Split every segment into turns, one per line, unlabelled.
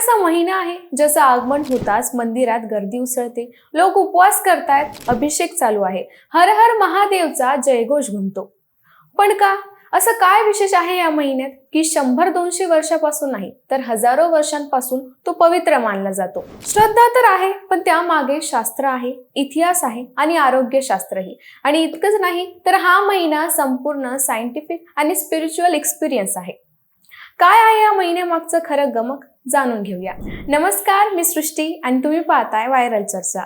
असा महिना आहे ज्याचं आगमन होताच मंदिरात गर्दी उसळते. लोक उपवास करतायत अभिषेक चालू आहे. हर हर महादेवचा जयघोष म्हणतो पण का? असं काय विशेष आहे या महिन्यात? की शंभर दोनशे वर्षापासून नाही तर हजारो वर्षांपासून तो पवित्र मानला जातो. श्रद्धा तर आहे पण त्यामागे शास्त्र आहे इतिहास आहे आणि आरोग्यशास्त्रही. आणि इतकंच नाही तर हा महिना संपूर्ण सायंटिफिक आणि स्पिरिच्युअल एक्सपिरियन्स आहे. काय आहे या महिन्यामागचं खरं गमक जाणून घेऊया. नमस्कार मी सृष्टी आणि तुम्ही पाहताय व्हायरल चर्चा.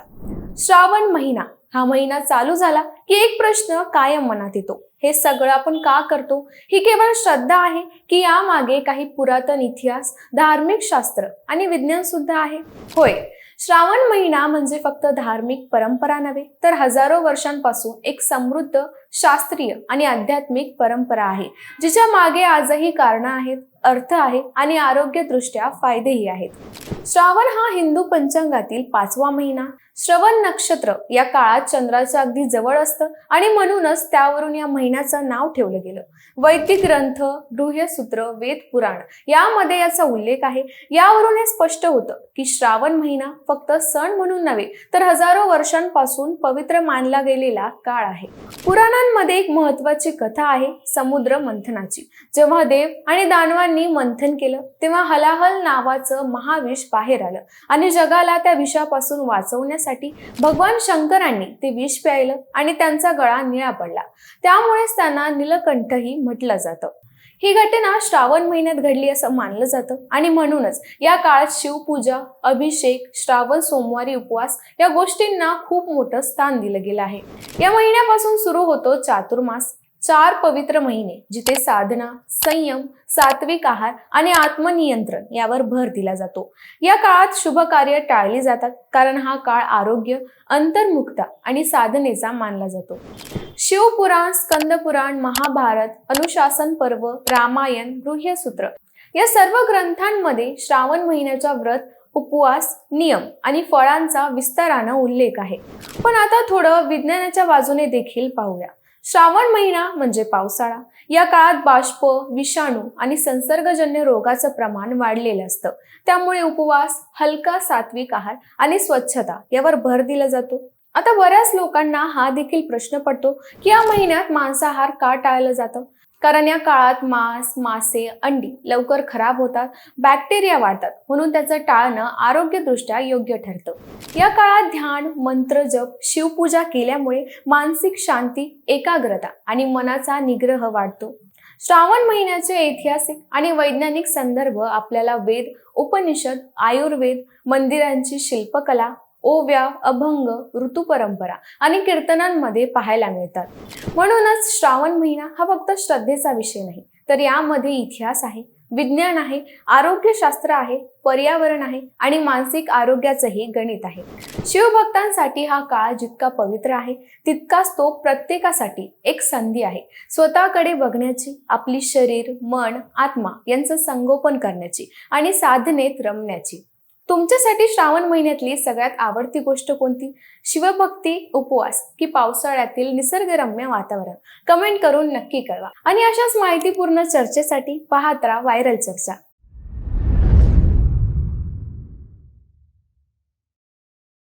श्रावण महिना हा महिना चालू झाला की एक प्रश्न कायम मनात येतो. हे सगळं आपण का करतो? ही केवळ श्रद्धा आहे की यामागे काही पुरातन इतिहास धार्मिक शास्त्र आणि विज्ञान सुद्धा आहे? होय. श्रावण महिना म्हणजे फक्त धार्मिक परंपरा नव्हे तर हजारो वर्षांपासून एक समृद्ध शास्त्रीय आणि आध्यात्मिक परंपरा आहे जिच्या मागे आजही कारणं आहेत. अर्थ आहे आणि आरोग्यदृष्ट्या फायदेही आहेत. श्रावण हा हिंदू पंचांगातील पाचवा महिना. श्रवण नक्षत्र या काळात चंद्राच्या अगदी जवळ असतं आणि म्हणूनच त्यावरून या महिन्याचं नाव ठेवलं गेलं. वैदिक ग्रंथ गृह्यसूत्र वेद पुराण यामध्ये याचा उल्लेख आहे. यावरून हे स्पष्ट होतं की श्रावण महिना फक्त सण म्हणून नव्हे तर हजारो वर्षांपासून पवित्र मानला गेलेला काळ आहे. पुराणांमध्ये एक महत्वाची कथा आहे समुद्र मंथनाची. जेव्हा देव आणि दानवांनी मंथन केलं तेव्हा हलाहल नावाचं महाविष बाहेर आलं. आणि जगाला त्या विषापासून वाचवण्यासाठी भगवान शंकरांनी ते विष प्यायलं आणि त्यांचा गळा निळा पडला. त्यामुळेच त्यांना नीलकंठही म्हटलं जातं. ही घटना श्रावण महिन्यात घडली असं मानलं जातं. आणि म्हणूनच या काळात शिवपूजा अभिषेक श्रावण सोमवारी उपवास या गोष्टींना खूप मोठं स्थान दिलं गेलं आहे. या महिन्यापासून सुरू होतो चातुर्मास. चार पवित्र महिने जिथे साधना संयम सात्विक आहार आणि आत्मनियंत्रण यावर भर दिला जातो. या काळात शुभ कार्य टाळली जातात कारण हा काळ आरोग्य अंतर्मुक्ता आणि साधनेचा मानला जातो. शिवपुराण स्कंदपुराण महाभारत अनुशासन पर्व रामायण गृह्यसूत्र या सर्व ग्रंथांमध्ये श्रावण महिन्याचा व्रत उपवास नियम आणि फळांचा विस्तारानं उल्लेख आहे. पण आता थोडं विज्ञानाच्या बाजूने देखील पाहूया. श्रावण महिना म्हणजे पावसाळा. या काळात बाष्प विषाणू आणि संसर्गजन्य रोगाचं प्रमाण वाढलेलं असतं. त्यामुळे उपवास हलका सात्विक आहार आणि स्वच्छता यावर भर दिला जातो. आता बऱ्याच लोकांना हा देखील प्रश्न पडतो की या महिन्यात मांसाहार का टाळलं जातं? कारण या काळात मांस मासे अंडी लवकर खराब होतात बॅक्टेरिया वाढतात म्हणून त्याचं टाळणं आरोग्यदृष्ट्या योग्य ठरतं. या काळात ध्यान मंत्र जप शिवपूजा केल्यामुळे मानसिक शांती एकाग्रता आणि मनाचा निग्रह वाढतो. श्रावण महिन्याचे ऐतिहासिक आणि वैज्ञानिक संदर्भ आपल्याला वेद उपनिषद आयुर्वेद मंदिरांची शिल्पकला ओव्या अभंग ऋतू परंपरा आणि कीर्तनांमध्ये पाहायला मिळतात. म्हणूनच श्रावण महिना हा फक्त श्रद्धेचा विषय नाही तर यामध्ये इतिहास आहे विज्ञान आहे आरोग्यशास्त्र आहे पर्यावरण आहे आणि मानसिक आरोग्याचंही गणित आहे. शिवभक्तांसाठी हा काळ जितका पवित्र आहे तितकाच तो प्रत्येकासाठी एक संधी आहे. स्वतःकडे बघण्याची आपली शरीर मन आत्मा यांचं संगोपन करण्याची आणि साधनेत रमण्याची. तुमच्यासाठी श्रावण महिन्यातली सगळ्यात आवडती गोष्ट कोणती? शिवभक्ती उपवास की पावसाळ्यातील निसर्गरम्य वातावरण? कमेंट करून नक्की कळवा. आणि अशाच माहितीपूर्ण चर्चेसाठी पाहत राहा व्हायरल चर्चा.